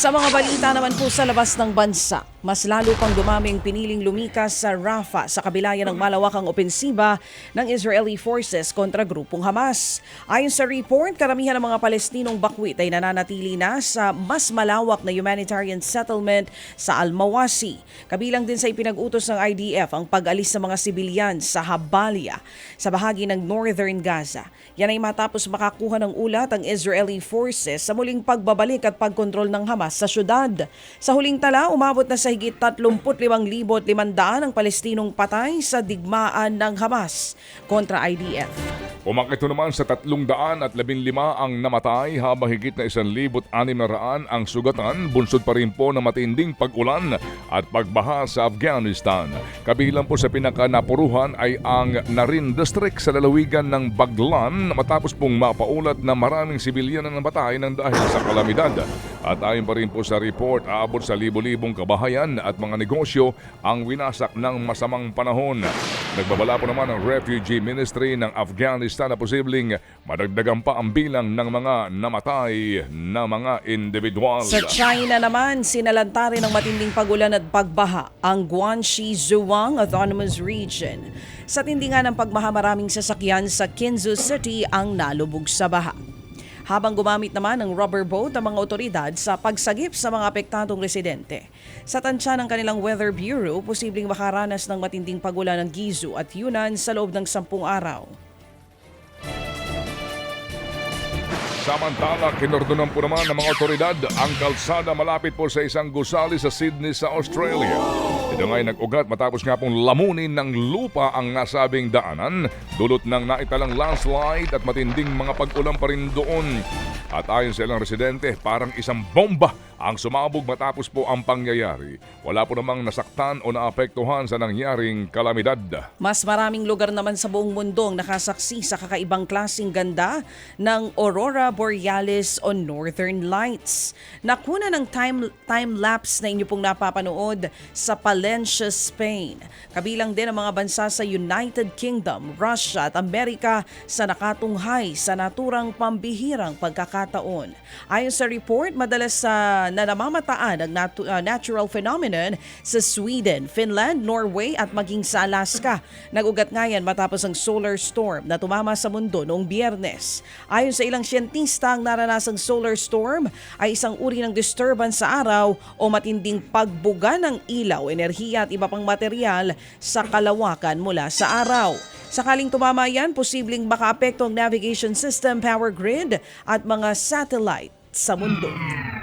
Sa mga balita naman po sa labas ng bansa, mas lalo pang dumami ang piniling lumikas sa Rafah sa kabilayan ng malawakang opensiba ng Israeli forces kontra grupong Hamas. Ayon sa report, karamihan ng mga Palestinong bakwit ay nananatili na sa mas malawak na humanitarian settlement sa Al-Mawasi. Kabilang din sa ipinag-utos ng IDF ang pag-alis ng mga sibilyan sa Habalia sa bahagi ng northern Gaza. Yan ay matapos makakuha ng ulat ang Israeli forces sa muling pagbabalik at pagkontrol ng Hamas sa syudad. Sa huling tala, umabot na sa higit 35,500 ang Palestinong patay sa digmaan ng Hamas kontra IDF. Umakito naman sa 315 ang namatay habang higit na 1,600 ang sugatan bunsod pa rin po ng matinding pag-ulan at pagbaha sa Afghanistan. Kabilang po sa pinakanapuruhan ay ang Narin District sa lalawigan ng Baglan matapos pong mapaulat na maraming sibilyan ang namatay ng dahil sa kalamidad. At ayon pa rin po sa report, aabot sa libo-libong kabahayan at mga negosyo ang winasak ng masamang panahon. Nagbabala po naman ang Refugee Ministry ng Afghanistan na posibleng madagdagan pa ang bilang ng mga namatay na mga individual. Sa China naman, sinalanta rin ng matinding pagulan at pagbaha ang Guangxi Zhuang Autonomous Region. Sa tindi ng pagbaha, maraming sasakyan sa Kinzu City ang nalubog sa baha. Habang gumamit naman ng rubber boat ang mga otoridad sa pagsagip sa mga apektadong residente. Sa tansya ng kanilang Weather Bureau, posibleng makaranas ng matinding pagulan ng Gizu at Yunnan sa loob ng sampung araw. Samantala, kinordonan po naman ng mga otoridad ang kalsada malapit po sa isang gusali sa Sydney sa Australia. Ito nga ay nag-ugat matapos nga pong lamunin ng lupa ang nasabing daanan, dulot ng naitalang landslide at matinding mga pag-ulan pa rin doon. At ayon sa ilang residente, parang isang bomba ang sumabog matapos po ang pangyayari. Wala po namang nasaktan o naapektuhan sa nangyaring kalamidad. Mas maraming lugar naman sa buong mundo ang nakasaksi sa kakaibang klasing ganda ng Aurora Borealis o Northern Lights. Nakuna ng time, time-lapse na inyo pong napapanood sa Palencia, Spain. Kabilang din ang mga bansa sa United Kingdom, Russia at Amerika sa nakatunghay sa naturang pambihirang pagkakataon. Ayon sa report, madalas sa na namamataan ang natu- uh, natural phenomenon sa Sweden, Finland, Norway at maging sa Alaska. Nagugat nga yan matapos ang solar storm na tumama sa mundo noong biyernes. Ayon sa ilang siyentista, ang naranasang solar storm ay isang uri ng disturbance sa araw o matinding pagbuga ng ilaw, enerhiya at iba pang material sa kalawakan mula sa araw. Sakaling tumama yan, posibleng makaapekto ang navigation system, power grid at mga satellite sa mundo.